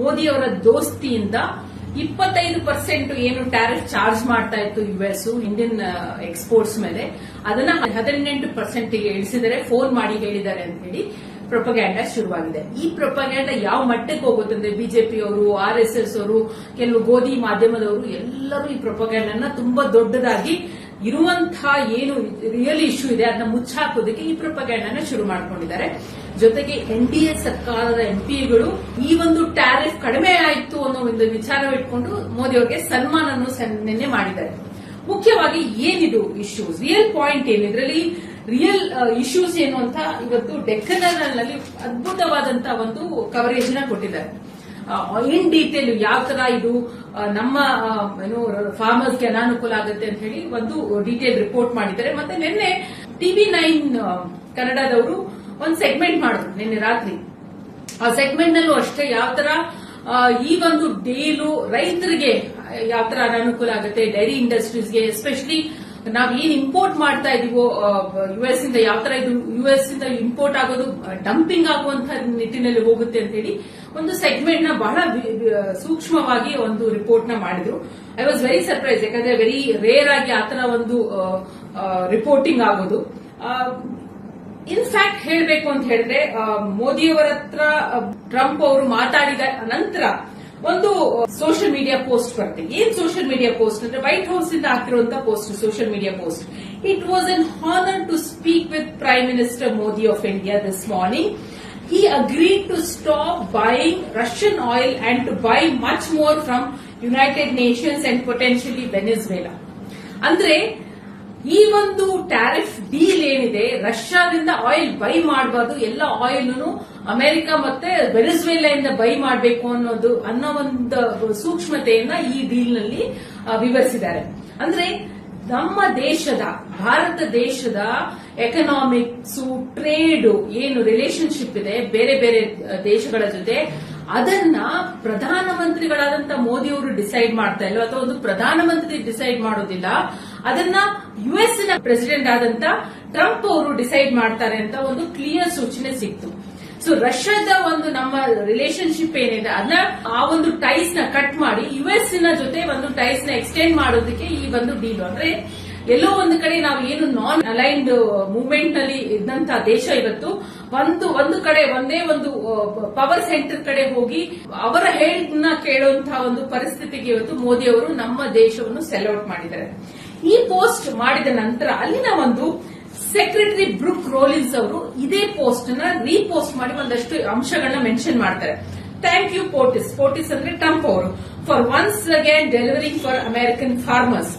ಮೋದಿ ಅವರ ದೋಸ್ತಿಯಿಂದ ಇಪ್ಪತ್ತೈದು ಪರ್ಸೆಂಟ್ ಏನು ಟ್ಯಾರಿಫ್ ಚಾರ್ಜ್ ಮಾಡ್ತಾ ಇತ್ತು ಯುಎಸ್ ಇಂಡಿಯನ್ ಎಕ್ಸ್ಪೋರ್ಟ್ಸ್ ಮೇಲೆ. ಅದನ್ನ ಹದಿನೆಂಟು ಪರ್ಸೆಂಟ್ಗೆ ಇಳಿಸಿದರೆ ಫೋನ್ ಮಾಡಿ ಹೇಳಿದ್ದಾರೆ ಅಂತ ಹೇಳಿ ಪ್ರೊಪಗ್ಯಾಂಡ ಶುರುವಾಗಿದೆ. ಈ ಪ್ರೊಪಗ್ಯಾಂಡ ಯಾವ ಮಟ್ಟಕ್ಕೆ ಹೋಗುತ್ತಂದ್ರೆ ಬಿಜೆಪಿ ಅವರು ಆರ್ ಎಸ್ ಎಸ್ ಅವರು, ಕೆಲವು ಗೋಧಿ ಮಾಧ್ಯಮದವರು, ಎಲ್ಲರೂ ಈ ಪ್ರೊಪಗ್ಯಾಂಡನ್ನ ತುಂಬಾ ದೊಡ್ಡದಾಗಿ ಇರುವಂತಹ ಏನು ರಿಯಲ್ ಇಶ್ಯೂ ಇದೆ, ಅದನ್ನ ಮುಚ್ಚಾಕೋದಕ್ಕೆ ಈ ಪ್ರೊಪಗ್ಯಾಂಡನ ಶುರು ಮಾಡ್ಕೊಂಡಿದ್ದಾರೆ. ಜೊತೆಗೆ ಎನ್ ಡಿ ಎ ಸರ್ಕಾರದ ಎಂಪಿಗಳು ಈ ಒಂದು ಟ್ಯಾರಿಫ್ ಕಡಿಮೆ ಆಯಿತು ಅನ್ನೋ ಒಂದು ವಿಚಾರವಿಟ್ಕೊಂಡು ಮೋದಿ ಅವರಿಗೆ ಸನ್ಮಾನನ್ನು ಸನ್- ನಿನ್ನೆ ಮಾಡಿದ್ದಾರೆ. ಮುಖ್ಯವಾಗಿ ಏನಿದು ಇಶ್ಯೂಸ್ ರಿಯಲ್ ಪಾಯಿಂಟ್ ಏನು? ಇದರಲ್ಲಿ ರಿಯಲ್ ಇಶ್ಯೂಸ್ ಏನು ಅಂತ ಇವತ್ತು ಡೆಕ್ಕನಲ್ಲಿ ನಲ್ಲಿ ಅದ್ಭುತವಾದಂತಹ ಒಂದು ಕವರೇಜ್ನ ಕೊಟ್ಟಿದ್ದಾರೆ. ಇನ್ ಡೀಟೇಲ್ ಯಾವ ತರ ಇದು ನಮ್ಮ ಏನು ಫಾರ್ಮರ್ಸ್ಗೆ ಅನಾನುಕೂಲ ಆಗುತ್ತೆ ಅಂತ ಹೇಳಿ ಒಂದು ಡೀಟೇಲ್ ರಿಪೋರ್ಟ್ ಮಾಡಿದ್ದಾರೆ. ಮತ್ತೆ ನಿನ್ನೆ ಟಿವಿ ನೈನ್ ಕನ್ನಡದವರು ಒಂದು ಸೆಗ್ಮೆಂಟ್ ಮಾಡಿದ್ರು ನಿನ್ನೆ ರಾತ್ರಿ. ಆ ಸೆಗ್ಮೆಂಟ್ ನಲ್ಲೂ ಅಷ್ಟೇ ಯಾವ ತರ ಈ ಒಂದು ಡೀಲು ರೈತರಿಗೆ ಯಾವ ತರ ಅನಾನುಕೂಲ ಆಗುತ್ತೆ ಡೈರಿ ಇಂಡಸ್ಟ್ರೀಸ್ಗೆ ಎಸ್ಪೆಷಲಿ ನಾವ್ ಏನ್ ಇಂಪೋರ್ಟ್ ಮಾಡ್ತಾ ಇದೀವೋ ಯುಎಸ್ ಇಂದ ಯಾವ ತರ ಇದು ಯುಎಸ್ ಇಂದ ಇಂಪೋರ್ಟ್ ಆಗೋದು ಡಂಪಿಂಗ್ ಆಗುವಂತಹ ನಿಟ್ಟಿನಲ್ಲಿ ಹೋಗುತ್ತೆ ಅಂತ ಹೇಳಿ ಒಂದು ಸೆಗ್ಮೆಂಟ್ನ ಬಹಳ ಸೂಕ್ಷ್ಮವಾಗಿ ಒಂದು ರಿಪೋರ್ಟ್ನ ಮಾಡಿದ್ರು. ಐ ವಾಸ್ ವೆರಿ ಸರ್ಪ್ರೈಸ್ ಯಾಕಂದ್ರೆ ವೆರಿ ರೇರ್ ಆಗಿ ಆತರ ಒಂದು ರಿಪೋರ್ಟಿಂಗ್ ಆಗೋದು. ಇನ್ಫ್ಯಾಕ್ಟ್ ಹೇಳಬೇಕು ಅಂತ ಹೇಳಿದ್ರೆ ಮೋದಿಯವರ ಹತ್ರ ಟ್ರಂಪ್ ಅವರು ಮಾತಾಡಿದ ನಂತರ ಒಂದು ಸೋಷಿಯಲ್ ಮೀಡಿಯಾ ಪೋಸ್ಟ್ ಬರುತ್ತೆ. ಏನ್ ಸೋಷಿಯಲ್ ಮೀಡಿಯಾ ಪೋಸ್ಟ್ ಅಂದ್ರೆ ವೈಟ್ ಹೌಸ್ ಇಂದ ಹಾಕಿರುವಂತಹ post social media post it was an honour to speak with Prime Minister Modi of India this morning he agreed to stop buying Russian oil and to buy much more from United Nations and potentially Venezuela. ಅಂದ್ರೆ ಈ ಒಂದು tariff deal ಏನಿದೆ, ರಷ್ಯಾದಿಂದ oil by ಮಾಡಬಾರ್ದು, ಎಲ್ಲ oil America ಮತ್ತೆ ವೆನೆಜುವೆಲಾದಿಂದ by ಮಾಡಬೇಕು ಅನ್ನೋದು ಅನ್ನೋ ಒಂದು ಸೂಕ್ಷ್ಮತೆಯನ್ನ ಈ ಡೀಲ್ನಲ್ಲಿ ವಿವರಿಸಿದ್ದಾರೆ. ಅಂದ್ರೆ ನಮ್ಮ ದೇಶದ, ಭಾರತ ದೇಶದ ಎಕನಾಮಿಕ್ಸ್ ಟ್ರೇಡ್ ಏನು ರಿಲೇಶನ್ಶಿಪ್ ಇದೆ, ಬೇರೆ ಬೇರೆ ದೇಶಗಳ ಜೊತೆ, ಅದನ್ನ ಪ್ರಧಾನಮಂತ್ರಿಗಳಾದಂತ ಮೋದಿ ಅವರು ಡಿಸೈಡ್ ಮಾಡ್ತಾ ಇಲ್ಲ ಅಥವಾ ಒಂದು ಪ್ರಧಾನಮಂತ್ರಿ ಡಿಸೈಡ್ ಮಾಡೋದಿಲ್ಲ ಅದನ್ನ ಯುಎಸ್ನ ಪ್ರೆಸಿಡೆಂಟ್ ಆದಂತ ಟ್ರಂಪ್ ಅವರು ಡಿಸೈಡ್ ಮಾಡ್ತಾರೆ ಅಂತ ಒಂದು ಕ್ಲಿಯರ್ ಸೂಚನೆ ಸಿಕ್ತು. ಸೊ ರಷ್ಯಾದ ಒಂದು ನಮ್ಮ ರಿಲೇಶನ್ಶಿಪ್ ಏನಿದೆ ಅದನ್ನ ಆ ಒಂದು ಟೈಸ್ನ ಕಟ್ ಮಾಡಿ ಯುಎಸ್ನ ಜೊತೆ ಒಂದು ಟೈಸ್ನ ಎಕ್ಸ್ಟೆಂಡ್ ಮಾಡೋದಕ್ಕೆ ಈ ಒಂದು ಡೀಲ್ ಅಂದ್ರೆ, ಎಲ್ಲೋ ಒಂದು ಕಡೆ ನಾವು ಏನು ನಾನ್ ಅಲೈನ್ಡ್ ಮೂವ್ಮೆಂಟ್ನಲ್ಲಿ ಇದ್ದಂತ ದೇಶ ಇವತ್ತು, ಒಂದು ಒಂದು ಕಡೆ ಒಂದೇ ಒಂದು ಪವರ್ ಸೆಂಟರ್ ಕಡೆ ಹೋಗಿ ಅವರ ಹೇಳಿನ ಕೇಳುವಂತಹ ಒಂದು ಪರಿಸ್ಥಿತಿಗೆ ಇವತ್ತು ಮೋದಿ ಅವರು ನಮ್ಮ ದೇಶವನ್ನು ಸೆಲ್ಔಟ್ ಮಾಡಿದ್ದಾರೆ. ಈ ಪೋಸ್ಟ್ ಮಾಡಿದ ನಂತರ ಅಲ್ಲಿನ ಒಂದು ಸೆಕ್ರೆಟರಿ ಬ್ರೂಕ್ ರೋಲಿನ್ಸ್ ಅವರು ಇದೇ ಪೋಸ್ಟ್ನ ರೀಪೋಸ್ಟ್ ಮಾಡಿ ಒಂದಷ್ಟು ಅಂಶಗಳನ್ನ ಮೆನ್ಷನ್ ಮಾಡ್ತಾರೆ. ಥ್ಯಾಂಕ್ ಯು ಪೋರ್ಟಿಸ್ ಪೋರ್ಟಿಸ್ ಅಂದ್ರೆ ಟ್ರಂಪ್ ಅವರು. For once again delivering for American farmers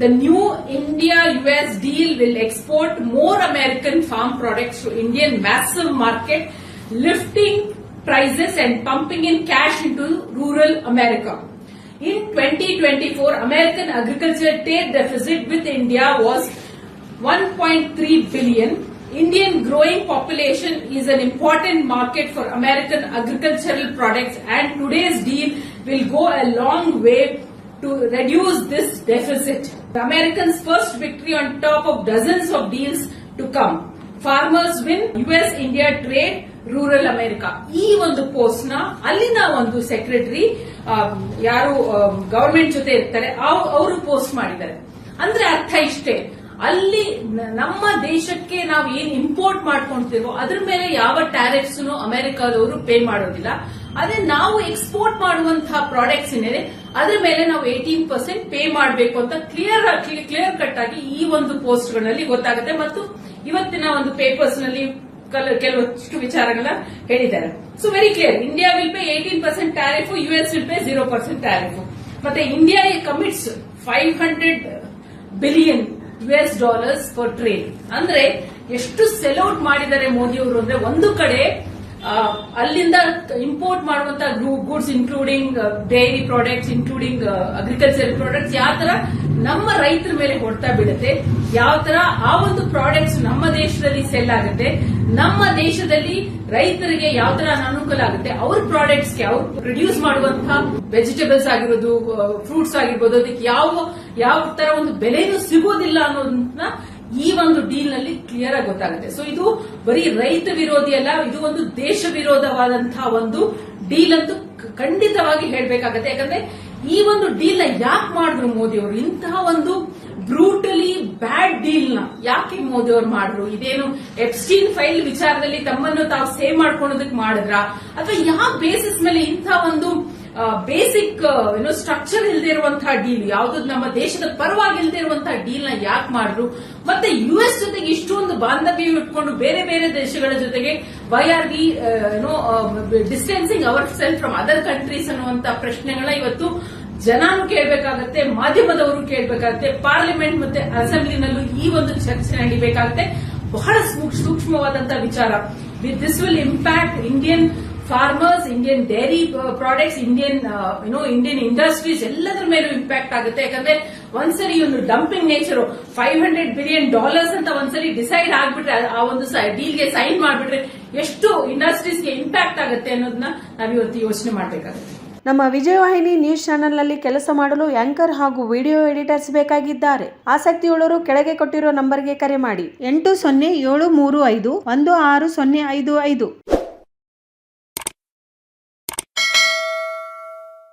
the new India U S deal will export more American farm products to Indian massive market lifting prices and pumping in cash into rural America In 2024, American agriculture trade deficit with India was 1.3 billion. Indian growing population is an important market for American agricultural products and today's deal will go a long way to reduce this deficit. The Americans' first victory on top of dozens of deals to come. Farmers win, US India trade, rural America ಈ ಒಂದು ಪೋಸ್ಟ್ನ ಅಲ್ಲಿನ ಒಂದು secretary ಯಾರು government ಜೊತೆ ಇರ್ತಾರೆ ಅವರು post ಮಾಡಿದ್ದಾರೆ. ಅಂದ್ರೆ ಅರ್ಥ ಇಷ್ಟೇ. ಅಲ್ಲಿ ನಮ್ಮ ದೇಶಕ್ಕೆ ನಾವು ಏನ್ ಇಂಪೋರ್ಟ್ ಮಾಡ್ಕೊಂತೀವೋ, ಅದ್ರ ಮೇಲೆ ಯಾವ ಟ್ಯಾರಿಫ್ಸ್ ಅಮೆರಿಕಾದವರು ಪೇ ಮಾಡೋದಿಲ್ಲ. ಅದೇ ನಾವು ಎಕ್ಸ್ಪೋರ್ಟ್ ಮಾಡುವಂತಹ ಪ್ರಾಡಕ್ಟ್ಸ್ ಏನಿದೆ, ಅದ್ರ ಮೇಲೆ ನಾವು ಏಟೀನ್ ಪರ್ಸೆಂಟ್ ಪೇ ಮಾಡಬೇಕು ಅಂತ ಕ್ಲಿಯರ್ ಕ್ಲಿಯರ್ ಕಟ್ ಆಗಿ ಈ ಒಂದು ಪೋಸ್ಟ್ಗಳಲ್ಲಿ ಗೊತ್ತಾಗುತ್ತೆ. ಮತ್ತು ಇವತ್ತಿನ ಒಂದು ಪೇಪರ್ಸ್ನಲ್ಲಿ ಕೆಲವಷ್ಟು ವಿಚಾರಗಳನ್ನ ಹೇಳಿದ್ದಾರೆ. So very clear India will pay eighteen percent tariff US will pay zero percent tariff ಮತ್ತೆ India commits five hundred billion US dollars for trade ಅಂದ್ರೆ ಎಷ್ಟು ಸೆಲ್ಔಟ್ ಮಾಡಿದ್ದಾರೆ ಮೋದಿ ಅವರು ಅಂದ್ರೆ ಒಂದು ಕಡೆ ಅಲ್ಲಿಂದ ಇಂಪೋರ್ಟ್ ಮಾಡುವಂತ goods including dairy products including agriculture products ಯಾವ ತರ ನಮ್ಮ ರೈತರ ಮೇಲೆ ಹೊಡ್ತಾ ಬೀಳುತ್ತೆ, ಯಾವ ತರ ಆ ಒಂದು ಪ್ರಾಡಕ್ಟ್ಸ್ ನಮ್ಮ ದೇಶದಲ್ಲಿ ಸೆಲ್ ಆಗುತ್ತೆ ನಮ್ಮ ದೇಶದಲ್ಲಿ ರೈತರಿಗೆ ಯಾವ ತರ ಅನಾನುಕೂಲ ಆಗುತ್ತೆ, ಅವ್ರ ಪ್ರಾಡಕ್ಟ್ಸ್ಗೆ ಅವ್ರು ಪ್ರೊಡ್ಯೂಸ್ ಮಾಡುವಂತಹ ವೆಜಿಟೇಬಲ್ಸ್ ಆಗಿರೋದು ಫ್ರೂಟ್ಸ್ ಆಗಿರ್ಬೋದು, ಅದಕ್ಕೆ ಯಾವ ಯಾವ ತರ ಒಂದು ಬೆಲೆನೂ ಸಿಗೋದಿಲ್ಲ ಅನ್ನೋದನ್ನ ಈ ಒಂದು ಡೀಲ್ನಲ್ಲಿ ಕ್ಲಿಯರ್ ಆಗಿ ಗೊತ್ತಾಗುತ್ತೆ. ಸೊ ಇದು ಬರೀ ರೈತ ವಿರೋಧಿ ಅಲ್ಲ, ಇದು ಒಂದು ದೇಶ ವಿರೋಧವಾದಂತಹ ಒಂದು ಡೀಲ್ ಅಂತೂ ಖಂಡಿತವಾಗಿ ಹೇಳಬೇಕಾಗತ್ತೆ. ಯಾಕಂದ್ರೆ ಈ ಒಂದು ಡೀಲ್ನ ಯಾಕೆ ಮಾಡಿದ್ರು ಮೋದಿ ಅವರು ಇಂತಹ ಒಂದು ಬ್ರೂಟಲಿ ಬ್ಯಾಡ್ ಡೀಲ್ನ ಯಾಕೆ ಮೋದಿ ಅವ್ರು ಮಾಡಿದ್ರು ಇದೇನು ಎಪ್ಸ್ಟೀನ್ ಫೈಲ್ ವಿಚಾರದಲ್ಲಿ ತಮ್ಮನ್ನು ತಾವು ಸೇವ್ ಮಾಡ್ಕೊಳೋದಕ್ಕೆ ಮಾಡಿದ್ರ? ಅಥವಾ ಯಾವ ಬೇಸಿಸ್ ಮೇಲೆ ಇಂಥ ಒಂದು ಬೇಸಿಕ್ ಏನೋ ಸ್ಟ್ರಕ್ಚರ್ ಇಲ್ಲದೆ ಇರುವಂತಹ ಡೀಲ್ ಯಾವುದು ನಮ್ಮ ದೇಶದ ಪರವಾಗಿ ಇಲ್ಲದೆ ಇರುವಂತಹ ಡೀಲ್ನ ಯಾಕೆ ಮಾಡಿದ್ರು ಮತ್ತೆ ಯು ಎಸ್ ಜೊತೆಗೆ ಇಷ್ಟೊಂದು ಬಾಂಧವ್ಯ ಇಟ್ಕೊಂಡು ಬೇರೆ ಬೇರೆ ದೇಶಗಳ ಜೊತೆಗೆ ವೈ ಆರ್ ವಿ ಏನೋ distancing our self from other countries ಅನ್ನುವಂತ ಪ್ರಶ್ನೆಗಳ ಇವತ್ತು ಜನಾನು ಕೇಳಬೇಕಾಗತ್ತೆ, ಮಾಧ್ಯಮದವರು ಕೇಳಬೇಕಾಗತ್ತೆ, ಪಾರ್ಲಿಮೆಂಟ್ ಮತ್ತೆ ಅಸೆಂಬ್ಲಿನಲ್ಲೂ ಈ ಒಂದು ಚರ್ಚೆ ನಡಿಬೇಕಾಗತ್ತೆ. ಬಹಳ ಸೂಕ್- ಸೂಕ್ಷ್ಮವಾದಂತಹ ವಿಚಾರ. This will impact Indian farmers Indian dairy products Indian you know Indian industries ಎಲ್ಲದರ ಮೇಲೂ ಇಂಪ್ಯಾಕ್ಟ್ ಆಗುತ್ತೆ. ಯಾಕಂದ್ರೆ ಒಂದ್ಸರಿ ಒಂದು dumping nature five hundred billion dollars ಅಂತ ಒಂದ್ಸರಿ ಡಿಸೈಡ್ ಆಗ್ಬಿಟ್ರೆ, ಆ- ಒಂದು ಒಂದು ಡೀಲ್ಗೆ ಸೈನ್ ಮಾಡ್ಬಿಟ್ರೆ ಎಷ್ಟು ಇಂಡಸ್ಟ್ರೀಸ್ಗೆ ಇಂಪ್ಯಾಕ್ಟ್ ಆಗುತ್ತೆ ಅನ್ನೋದನ್ನ ನಾವಿವತ್ತು ಯೋಚನೆ ಮಾಡಬೇಕಾಗುತ್ತೆ. ನಮ್ಮ ವಿಜಯವಾಹಿನಿ ನ್ಯೂಸ್ ಚಾನೆಲ್ನಲ್ಲಿ ಕೆಲಸ ಮಾಡಲು ಆಂಕರ್ ಹಾಗೂ ವಿಡಿಯೋ ಎಡಿಟರ್ಸ್ ಬೇಕಾಗಿದ್ದಾರೆ. ಆಸಕ್ತಿಯುಳ್ಳವರು ಕೆಳಗೆ ಕೊಟ್ಟಿರೋ ನಂಬರ್ಗೆ ಕರೆ ಮಾಡಿ. ಎಂಟು ಸೊನ್ನೆ ಏಳು ಮೂರು ಐದು ಒಂದು ಆರು ಸೊನ್ನೆ ಐದು ಐದು.